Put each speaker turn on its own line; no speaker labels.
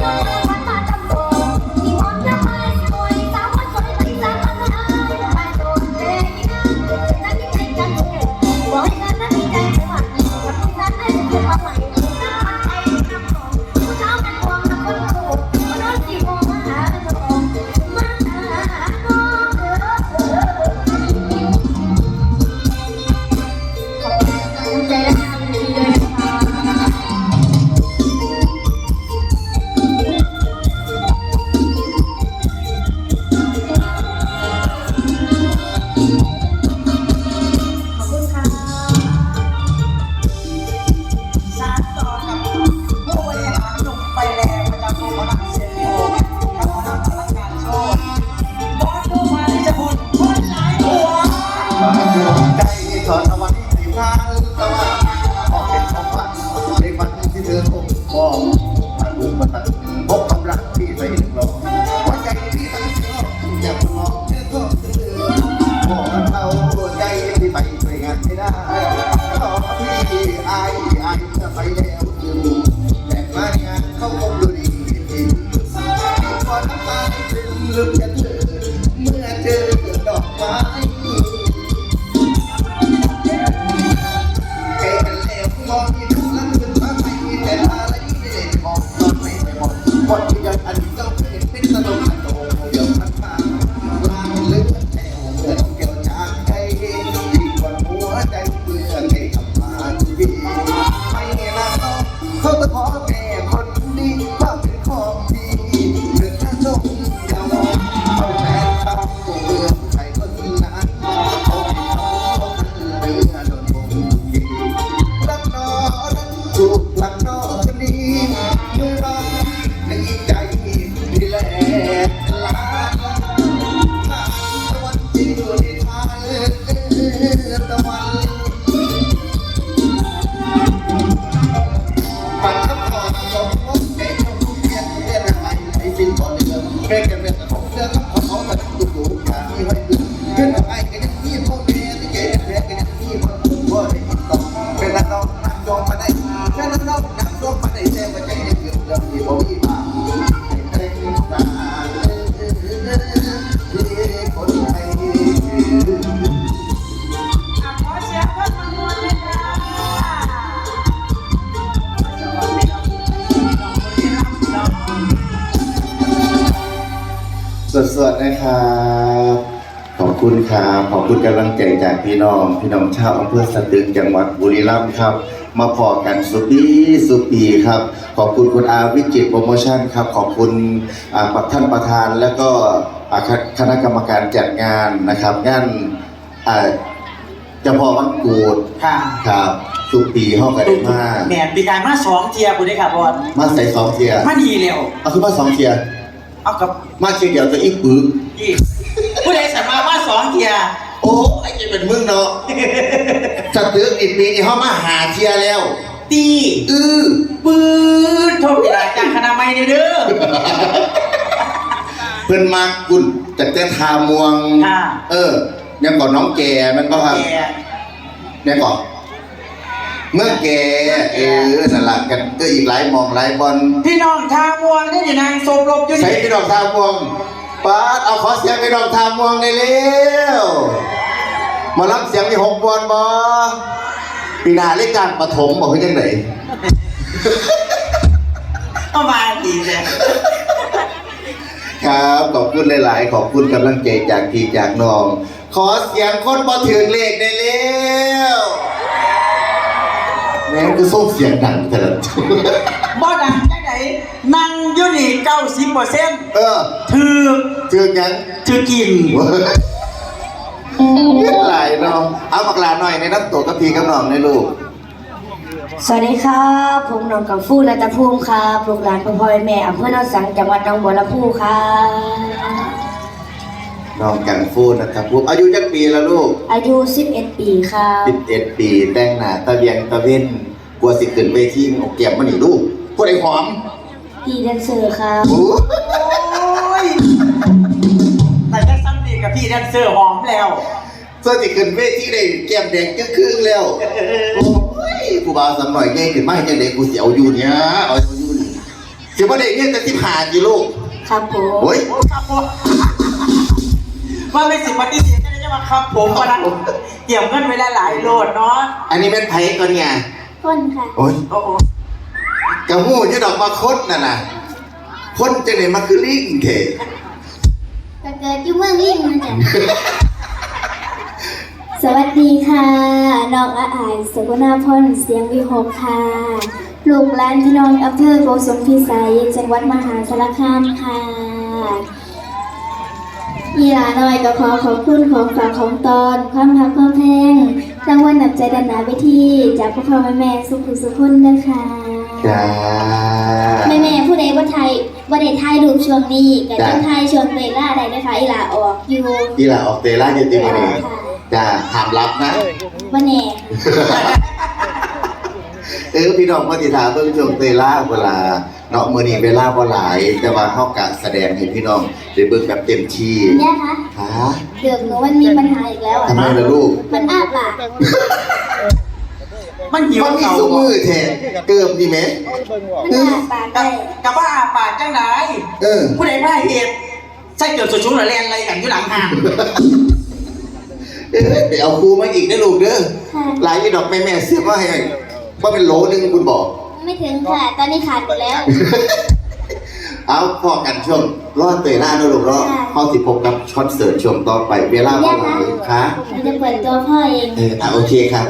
Thank you. I'm feeling look at ขอบคุณครับ ขอบคุณกำลังใจจากพี่น้อง พี่น้องชาวอำเภอสตึกจังหวัดบุรีรัมย์ครับ มาพอกันสุปีสุปีครับ ขอบคุณคุณอาวิจิตรโปรโมชั่นครับ ขอบคุณอ่าท่านประธานและก็อ่าคคณะกรรมการจัดงานนะครับงานอ่าเจะพอวันกูด
ค่ะ
ครับสุปีห้องกันได้มาก
แหมปีการมาสองเทียคุณได้ครับบอล
มาใส่สองเทียร์
มาดีเร็ว
เอาคือมาสองเทียร์
เอากับ
มาเทียร์เดียวจะอีกปึก
พี่ผู้ใดสามารถมาสองเทีย
โอ้ไอ้เจะเป็นมึงเนาะสตึกอีกปีนี้เขามาหาเทียแล้ว
ตี
อือ
ปื๊ดโทษเวลาจากคณะไม่เด้อ
เพิ่นมากุนจากแต่ทามวง
ค่ะ
เออเนี่ยก่อนน้องแก่มันก็ครับ
แก
เนี่ยก่อน เมื่อแก่เออนั่นละกันก็อีกหลายหมองหลายบอล
พี่น้องทางมวงได้อยู่นางโซบลบอยู่
ใส่
นี่
พี่น้องทามวงป้าดเอาขอเสียงพี่น้องทามวงได้เร็วมารับเสียงที่หกบอลบอปีหนาเล่นการปฐมบอกให้จังไหน
ก็มาดีเลย
ครับขอบคุณหลาย ๆ ขอบคุณกำลังใจจากพี่จากน้อง ขอเสียงคนบ่ถึงเลขได้เร็ว แม่งก็ส่งเสียงดังแต่ละ
บ่ดังจังไหนนั่งอยู่นี่เก้าสิบเปอร์เซ็นต์
เออ
ถือ
ถึงยัง
ถือกิน
เฮ็ดหลายเนาะเอาปากลาหน่อยในน้ำตัวกับพี่กับน้องในลูก
สวัสดีครับ ผมน้องกังฟูรัตภูมิครับลูกหลานพ่อพ่อแม่อำเภอหนองสังจังหวัดหนองบัวลำพูครับ
น้องกังฟูนะครับผมอายุจักปีแล้วลูก
อายุ 11 ปีครับ
11 ปีแต่งหน้าตะเบียงตะเว้นกลัวสิขึ้นเวทีเอาเก็บมานี่ลูกผู้ใดหอม
พี่แดนเซอร์ครับ
โอ้
โอ้ยแต่จะซ้ำดีกับพี่แดนเซอร์หอมแล้ว
ส่วนสิขึ้นเวทีได้แก้มแดงจึ๊กครึ่งแล้วโอ้ยกูบาสำหน่อยแย่ขึ้นมาให้จังไดกูสิเอาอยู่เนี่ยเอาอยู่นี่สิบ่ได้เงินแต่15กิโล
ครับผม
โอ้ย
ครับผม ว่าไม่สิปฏิเสธได้จะมาครับผมวันนั้นเกี่ยวเงินไว้หลายๆโหลดเนาะ
อันนี้แม่นไผก่อนเนี่ย
คนค่ะ
โอ้ย
โอ้โห
กะฮู้อยู่ดอกมาคดน่ะน่ะคนจังได๋มาคือลิงเถ
ก็เกิดอยู่เมืองลิ่งนะจ๊ะสวัสดีค่ะน้องอาอายสกุณาพรเสียงวิหกค่ะ ลูกหลานพี่น้องอำเภอโกสุมพิสัยจังหวัดมหาสารคามค่ะ มีหลาน้อยก็ขอขอบคุณของฝากของตอน ความพักความแพงรางวัลนำใจดันหนาไปที่จากพ่อพ่อแม่แม่สุขุสุขคนนะคะ
จ้า
แม่แม่ผู้ใดว่าไทยว่าได้ไทยรูปช่วงนี้ก็
จ้ะ
ต้องไทยช่วงเวลาใดนะคะอีหลาออกอยู่
อีหล่าออกเตล่าอยู่ติมื้อนี้จ้าห้ามรับนะ
วันแน่
เออพี่น้องมาติถามเบิ่งช่วงเตล่าเวลาเนาะมื้อนี้เวลาบ่หลาย แต่ว่าเฮากะแสดงให้พี่น้องได้เบิ่งแบบเต็มที่
เนี่ยคะ
ฮะ
เดือบหนูมันมีปัญหาอีกแล้วอะ
ทำไมล่ะลูก
มันอ้าปาก
มันหิว
มันมี
เก่า
ซุมือแท้เกิมดีไหม
มันอ้าปาก
กั
ได้
บกับว่าอาปากจังไหน
เออ
ผู้ใดพลาดเหตุใช่เกิดสุดชุนหรือแลนอะไรกันอยู่หลังห่าง
เอ้ยไปเอาครูมาอีกนะลูกเด้อ
ค่ะ
หลายยี่ดอกแม่แม่เสียบมาให้ ว่าเป็นโหลนึงคุณบอก
ไม่ถึงค่ะ ตอนนี้ขาดหมดแล้ว
เอาพอกันช่วงรอดเตยล่าเนอะลูกเนาะ
ค่ะ
เขาสิพบกับช็อตเสิร์ชช่วงต่อไปเวลาเท่าไหร่คะ
หนูจะเปิดตัวพ่อเอง
เอออะโอเคครับ